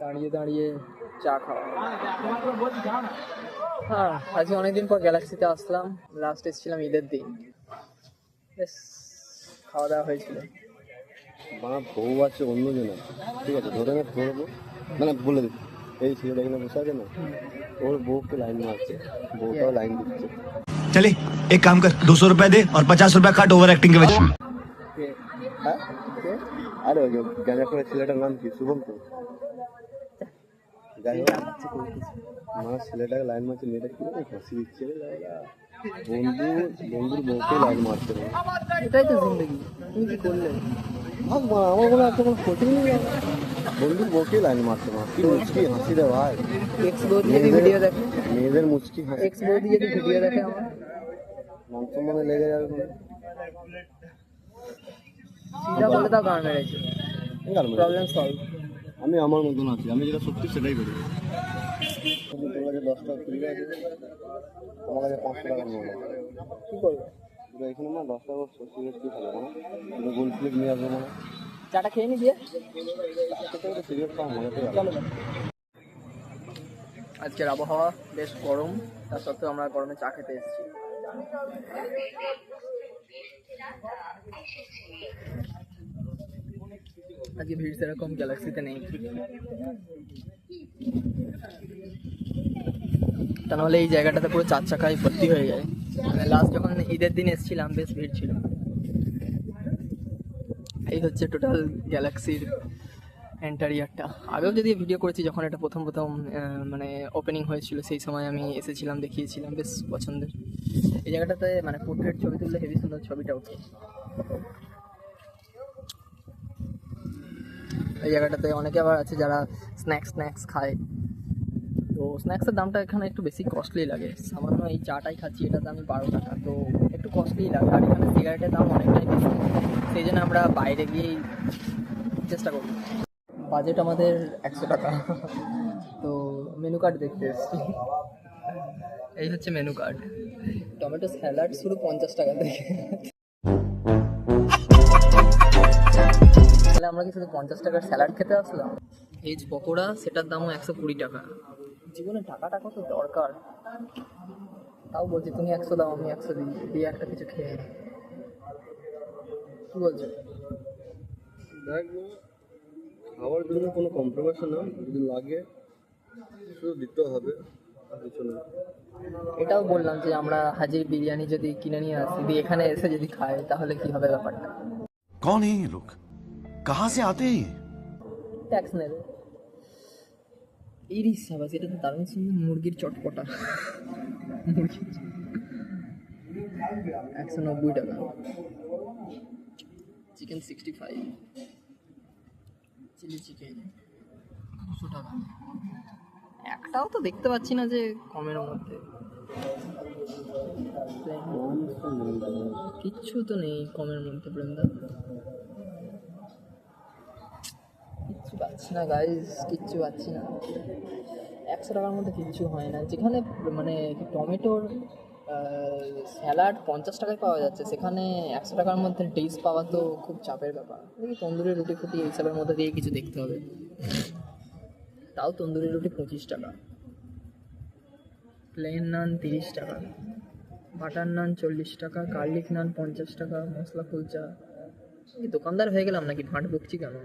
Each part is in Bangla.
দাঁড়িয়ে দাঁড়িয়ে চা খাওয়া হ্যাঁ আজকে অনেকদিন পর গ্যালাক্সিতে আসলাম লাস্ট এসেছিলাম ঈদের দিন বেশ খাওয়া দাওয়া হয়েছিল মা বউ আছে অন্য জনের ঠিক আছে ধরে না ধরবো মানে বলে দিচ্ছি এই ছেলেটা এখানে বসে আছে না ওর বউকে লাইন মারছে বউটাও লাইন দিচ্ছে चले एक काम कर दो सौ रुपए दे और पचास रुपए काट ओवर एक्टिंग के वजह কে হ্যাঁ আরে ওই গাঁজা করে ছেলেটার নাম কি? তো? যাই হোক মা ছেলেটাকে লাইন মারছে মেয়েটা কি ফাঁসি দিচ্ছে। বন্ধু বন্ধুর বউকে লাইন মারছে। এটাই তো জিন্দগি। তুমি কি করলে? ভাগ মা আমার মনে হয় ক্ষতি নেই। বন্ধুর বউকে লাইন মারছে মা কি মুচকি হাসি রে ভাই এক্স ভিডিও দেখে? মেয়েদের মুচকি হাসি। এক্স যদি ভিডিও দেখে আমার? মনে লেগে যাবে সিধা বলে গান মেরেছে প্রবলেম সলভ আমি আমার মতন আছি আমি যেটা সত্যি সেটাই করি। তোর কাছে দশ টাকা ফ্রি আছে আমার কাছে পাঁচশো আছে করবে? এখানে না দশ টাকা সিগারেট কি খাবে না। পুরো গোল নিয়ে আসবে না। চাটা খেয়ে নি দিয়ে সেটা সিগারেট খাওয়া মজাটাই চলো। আজকের আবহাওয়া বেশ গরম তার সত্ত্বেও আমরা গরমে চা খেতে এসেছি। আজকে ভিড় সেরকম গ্যালাক্সিতে নেই। তা নাহলে এই জায়গাটাতে পুরো চার চাকায় ভর্তি হয়ে যায়। মানে লাস্ট যখন ঈদের দিন এসেছিলাম, বেশ ভিড় ছিল। এই হচ্ছে টোটাল গ্যালাক্সির এন্টারিয়ারটা আগেও যদি ভিডিও করেছি, যখন এটা প্রথম প্রথম মানে ওপেনিং হয়েছিল, সেই সময় আমি এসেছিলাম, দেখিয়েছিলাম, বেশ পছন্দের। এই জায়গাটাতে মানে পোর্ট্রেট ছবি তুললে হেভি সুন্দর ছবিটা ওঠে। এই জায়গাটাতে অনেকে আবার আছে যারা স্ন্যাক্স স্ন্যাক্স খায়। তো স্ন্যাক্সের দামটা এখানে একটু বেশি কস্টলি লাগে। সামান্য এই চাটাই খাচ্ছি, এটার দামই বারো টাকা। তো একটু কস্টলি লাগে। আর এখানে সিগারেটের দাম অনেকটাই বেশি। সেই জন্য আমরা বাইরে গিয়েই চেষ্টা করি বাজেট আমাদের একশো টাকা। তো মেনু কার্ড দেখতে এসছি। এই হচ্ছে মেনু কার্ড টমেটো স্যালাড শুধু পঞ্চাশ টাকা থেকে। তাহলে আমরা কি শুধু পঞ্চাশ টাকার স্যালাড খেতে আসলাম? ভেজ পকোড়া, সেটার দামও একশো কুড়ি টাকা। জীবনে টাকাটা কত দরকার? তাও বলছি, তুমি একশো দাও, আমি একশো দিই। দিয়ে একটা কিছু খেয়ে। কি বলছো? দেখ খাওয়ার জন্য কোনো কম্প্রোমাইজ না যদি লাগে শুধু দিতে হবে আর কিছু না এটাও বললাম যে আমরা হাজির বিরিয়ানি যদি কিনে নিয়ে আসি দিয়ে এখানে এসে যদি খাই তাহলে কি হবে ব্যাপারটা कौन है ये लोग कहाँ से आते हैं ये ট্যাক্স নেবে ইরিশ সাবাস এটা তো দারুণ সুন্দর মুরগির চটপটা মুরগির একশো নব্বই টাকা chicken sixty five chilli chicken দুশো টাকা। একটাও তো দেখতে পাচ্ছি না যে কমের মধ্যে। কিচ্ছু তো নেই কমের মধ্যে বৃন্দা। কিচ্ছু পাচ্ছি না গাইজ কিচ্ছু পাচ্ছি না। একশো টাকার মধ্যে কিচ্ছু হয় না। যেখানে মানে টমেটোর স্যালাড পঞ্চাশ টাকায় পাওয়া যাচ্ছে। সেখানে একশো টাকার মধ্যে টেস্ট পাওয়া তো খুব চাপের ব্যাপার। দেখি তন্দুরি রুটি ফুটি এইসবের মধ্যে দিয়ে কিছু দেখতে হবে। তাও তন্দুরি রুটি পঁচিশ টাকা। প্লেন নান তিরিশ টাকা। বাটার নান চল্লিশ টাকা। গার্লিক নান পঞ্চাশ টাকা। মশলা কুলচা। দোকানদার হয়ে গেলাম নাকি? ভাঁট বকছি কেন?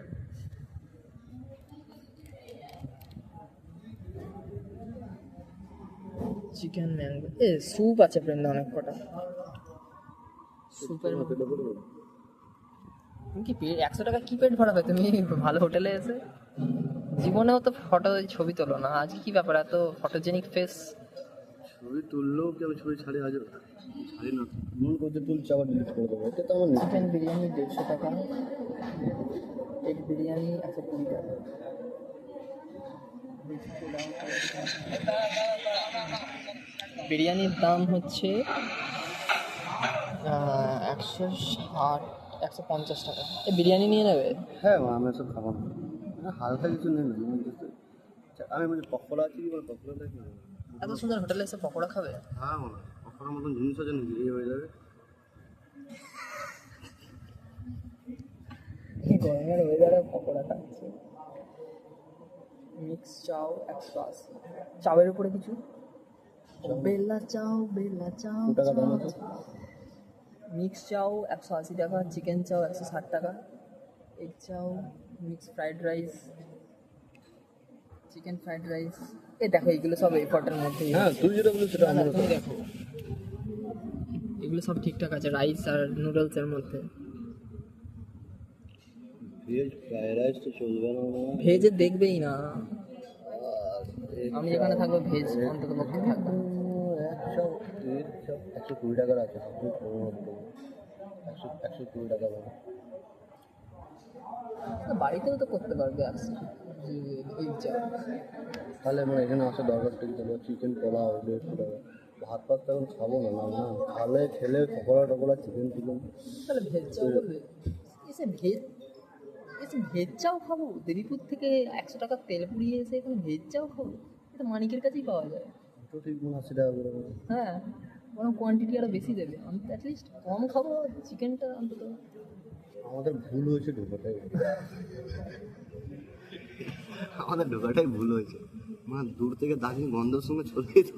চিকেন ম্যাঙ্গো এ স্যুপ আছে প্রেমদা অনেক কটা। স্যুপের তুমি কি পে- একশো টাকা কি পেট ভরাবে? তুমি ভালো হোটেলে এসে? জীবনেও তো ফটো ছবি তোলো না। আজ কি ব্যাপার? এত ফটোজেনিক ফেস ছবি তুললেও কি আমি ছবি ছাড়ি আজ ছাড়ি না। মন করছে তুলছে আবার ডিলিট করে দেবো। এটা তো আমার চিকেন বিরিয়ানি দেড়শো টাকা। এগ বিরিয়ানি একশো কুড়ি টাকা। বিরিয়ানির দাম হচ্ছে একশো ষাট একশো পঞ্চাশ টাকা। এই বিরিয়ানি নিয়ে নেবে? হ্যাঁ আমি সব খাব। হালকা কিছু নেই না আমার কাছে। আচ্ছা, আমি বলছি পকোড়া আছে কি বলে? পকোড়া এত সুন্দর হোটেলে এসে পকোড়া খাবে? হ্যাঁ মনে পকোড়ার মতন জিনিস আছে নাকি হয়ে যাবে। গরমের ওয়েদারে পকোড়া খাচ্ছে? মিক্স চাও একশো আশি। চাউয়ের উপরে কিছু? বেলা চাও বেলা চাও মিক্স চাও একশো আশি টাকা চিকেন চাও একশো ষাট টাকা egg chow mix fried rice chicken fried rice. এ দেখো এগুলো সব এফর্টের মধ্যেই হ্যাঁ তুই যেটা বলিস সেটা আমার দেখো। এগুলো সব ঠিকঠাক আছে রাইস আর নুডলসের মধ্যে। ভেজ ফ্রাইড রাইস তো চলবে না ভেজে দেখবেই না। আমি যেখানে থাকব ভেজ অন্তত পক্ষে থাকবে। একশো একশো একশো কুড়ি টাকার আছে। একশো একশো কুড়ি টাকা দাম বাড়িতেও তো করতে পারবে যা। তাহলে আমার এখানে আসা দরকার ছিল চিকেন পোলাও দেড়শো টাকা ভাত ফাত তো এখন খাব না না না। খালে খেলে পকোড়া টকোড়া চিকেন চিকেন তাহলে ভেজ। এসে ভেজ এসে ভেজ চাও খাব? দেবীপুর থেকে একশো টাকা তেল পুড়িয়ে এসে এখানে ভেজ চাও খাব? এটা মানিকের কাছেই পাওয়া যায়। হ্যাঁ বরং কোয়ান্টিটি আরও বেশি দেবে। আমি অ্যাটলিস্ট কম খাব চিকেনটা অন্তত। আমাদের ভুল হয়েছে ঢোকাটাই। আমাদের ঢোকাটাই ভুল হয়েছে। মানে দূর থেকে দার্জিলিং গন্ধের সঙ্গে চলে যেত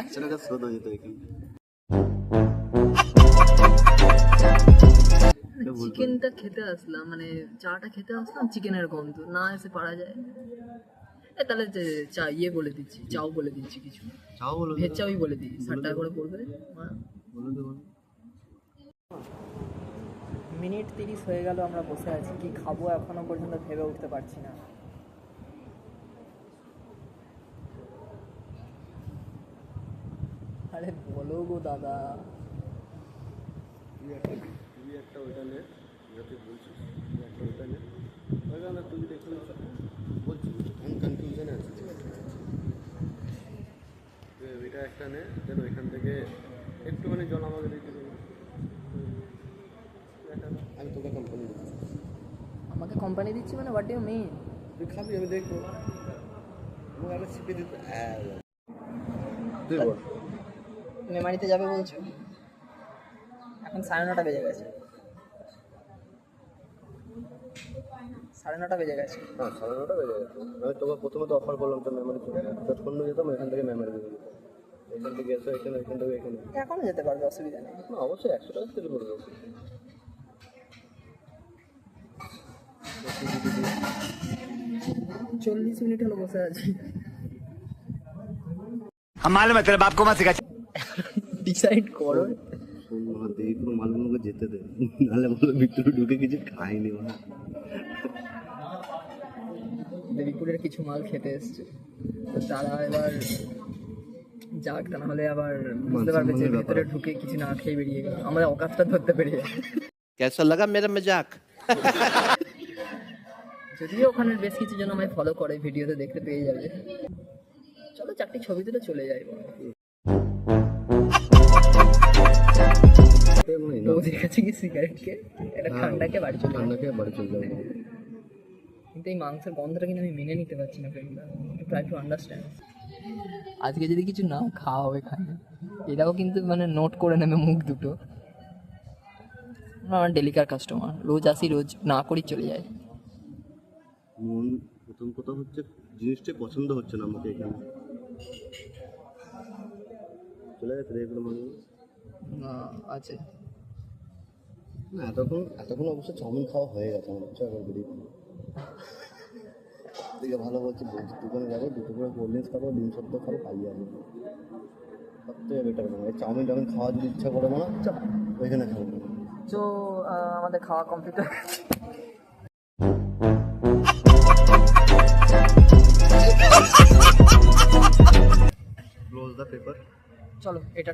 একশো টাকা শোধ হয়ে যেত এখানে। চিকেনটা খেতে আসলাম মানে চাটা খেতে আসলাম চিকেনের গন্ধ না এসে পারা যায়। এ তাহলে যে চা ইয়ে বলে দিচ্ছি চাও বলে দিচ্ছি কিছু। চাও বলো ভেজ চাউই বলে দিই ষাট টাকা করে পড়বে। বলে দেবো। মিনিট তিরিশ হয়ে গেল আমরা বসে আছি। কি খাব এখনও পর্যন্ত ভেবে উঠতে পারছি না। আরে বলো গো দাদা। তুই একটা তুই একটা ওইটা তুই বলছিস একটা ওইটা নে ওইখানে তুই দেখে বলছি। আমি কনফিউশনে আছি? ওইটা একটা নে দেন ওইখান থেকে একটুখানি জল আমাকে দিতে দেবে আমি তোকে কোম্পানি দিচ্ছি। আমাকে কোম্পানি দিচ্ছি মানে হোয়াট ইউ মিন তুই খাবি আমি দেখব। আমাকে আবার ছিপে দিতে তুই বল। মেমারিতে যাবে বলছো? এখন সাড়ে নটা বেজে গেছে। সাড়ে নটা বেজে গেছে হ্যাঁ সাড়ে নটা বেজে গেছে আমি তোকে প্রথমে তো অফার করলাম তো মেমারি চলে যতক্ষণ না যেতাম এখান থেকে মেমারি দিয়ে দিতাম এখান থেকে এসো এখানে এখান থেকে এখানে এখনো যেতে পারবে অসুবিধা নেই না অবশ্যই একশো টাকা তেল পড়বে চল্লিশ মিনিট হলো বসে আছি हम मालूम है तेरे बाप को मत सिखा ডিসাইড করো শোন মা দেরি পুরো মালগুলোকে যেতে দে নাহলে বলো ভিতরে ঢুকে কিছু খাইনি মা দেবীপুরের কিছু মাল খেতে এসছে। তো তারা এবার যাক তা নাহলে আবার বুঝতে পারবে যে ভেতরে ঢুকে কিছু না খেয়ে বেরিয়ে গেল আমরা অকাতটা ধরতে পেরে কেসা লাগা মেরা মজাক? যদিও ওখানে বেশ কিছু জন আমায় ফলো করে ভিডিওতে দেখতে পেয়ে যাবে। চলো চারটি ছবি তুলে চলে যাই। বৌদির কাছে কি সিগারেটকে একটা হ্যাঁ, ঠান্ডাকে বাড়ি চলে ঠান্ডাকে বাড়ি চলে যাবে। কিন্তু এই মাংসের গন্ধটা কিন্তু আমি মেনে নিতে পারছি না ফ্রেন্ডরা ট্রাই টু আন্ডারস্ট্যান্ড আজকে যদি কিছু না খাওয়া হবে খাই এটাও কিন্তু মানে নোট করে নেবে মুখ দুটো। আমার ডেলিকার কাস্টমার রোজ আসি রোজ না করি চলে যায়। মন প্রথম কথা হচ্ছে জিনিসটা পছন্দ হচ্ছে না আমাকে এখানে। চলে গেছে রে এগুলো মানে না আছে। না এতক্ষণ এতক্ষণ অবশ্য চাউমিন খাওয়া হয়ে গেছে আমার হচ্ছে এখন বেরিয়ে। দিকে ভালো বলছি বলছি যাব দুটো করে কোল্ড ড্রিঙ্কস খাব ডিম সত্য খাব খাইয়ে আসব। সবথেকে বেটার মনে হয় চাউমিন টাউমিন খাওয়া যদি ইচ্ছা করে মনে চল ওইখানে খাব। তো আমাদের খাওয়া কমপ্লিট হয়ে গেছে। ক্লোজ দ্য পেপার চলো এটা